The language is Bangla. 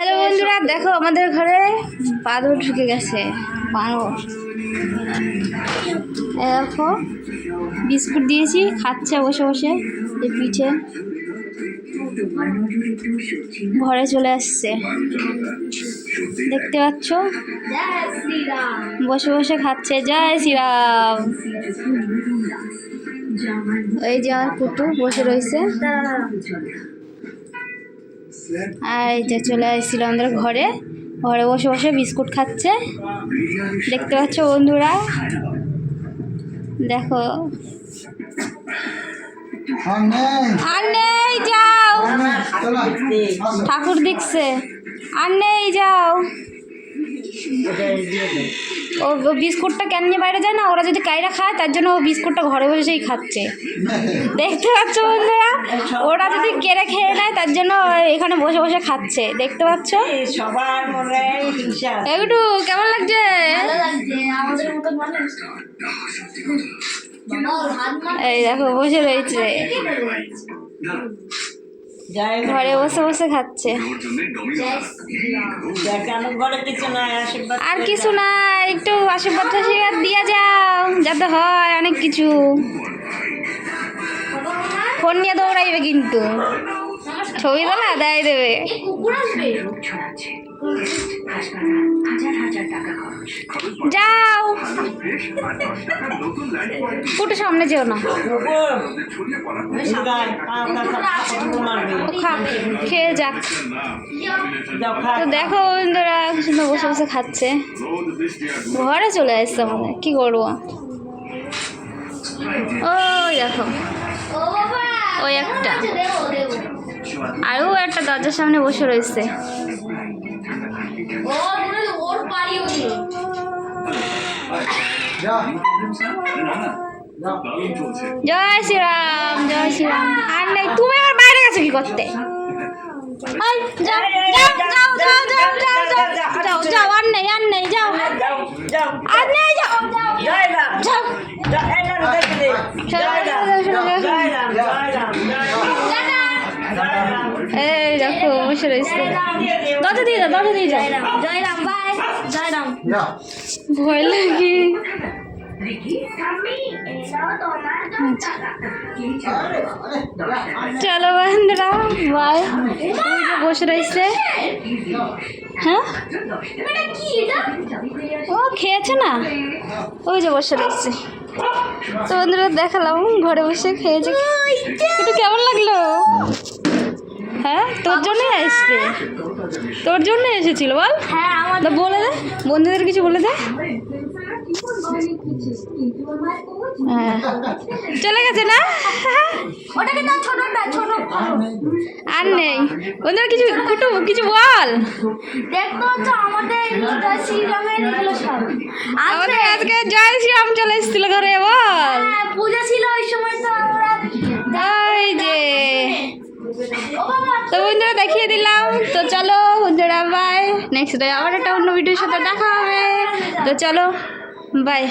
হ্যালো বন্ধুরা দেখো আমাদের ঘরে বাদর ঢুকে গেছে এই দেখো বিস্কুট দিয়েছি খাচ্ছে বসে বসে এই পিঠে। ঘরে চলে আসছে। দেখতে পাচ্ছ? বসে বসে খাচ্ছে জয় শ্রীরাম। এই যে আমার কুটু বসে রয়েছে। আর এই যে চলে এসেছিল আমাদের ঘরে। ঘরে বসে বসে বিস্কুট খাচ্ছে। দেখতে পাচ্ছ বন্ধুরা? দেখো। আর নেই যাও। ঠাকুর দেখছে আর নেই যাও। ও বিস্কুটটা কেন বাইরে যায় না? ওরা যদি কাইরা খায়, তার জন্য ও বিস্কুটটা ঘরে বসেই খাচ্ছে। দেখতে পাচ্ছ বন্ধুরা? ওরা যদি কেড়ে খেয়ে নেয়, তার জন্য এখানে বসে বসে খাচ্ছে। দেখতে পাচ্ছ? একটু কেমন লাগছে? এই দেখো, বসে রয়েছে। ঘরে বসে বসে খাচ্ছে। আশীর্বাদ আর কিছু। না একটু আশীর্বাদ টাশীর্বাদ দিয়ে যাও যাতে হয় অনেক কিছু। ফোন নিয়ে দৌড়াইবে কিন্তু। ছবি তোলা দেয় দেবে। যাও। কুটু সামনে যেও না। খেয়ে যাক। তো দেখো কি সুন্দর বসে বসে খাচ্ছে। ঘরে চলে আসছে আমাদের কি করব? ও দেখো। ওই একটা। আরও একটা দরজার সামনে বসে রয়েছে। জয় শ্রীরাম জয় শ্রীরাম। আর নেই তুমি আবার বাইরে গেছো কি করতে? এই দেখো ভয় লাগে। চলো? বন্ধুরা বাই। ওই যে বসে রয়েছে। হ্যাঁ? ও খেয়েছে না? ওই যে বসে রয়েছে। তো বন্ধুরা দেখালাম ঘরে বসে খেয়েছে। একটু কেমন লাগল? হ্যাঁ? তোর জন্যই আসছে। তোর জন্য এসেছিল বল। হ্যাঁ আমার বলে দে। বন্ধুদের কিছু বলে দে। হ্যাঁ। চলে গেছে না? ওটাকে ছোট আর নেই। বন্ধুরা কিছু কুটু কিছু বল। দেখতে পাচ্ছ আমাদের জয় শ্রীরামের এগুলো সব। আমাদের আজকে জয় শ্রীরাম চলে এসেছিল ঘরে বল। হ্যাঁ, পূজা ছিল ওই সময় তো আমরা ওই যে। তো বন্ধুরা দেখিয়ে দিলাম তো চলো বন্ধুরা বাই নেক্সট ডে আবার একটা অন্য ভিডিওর সাথে দেখা হবে। তো চলো বাই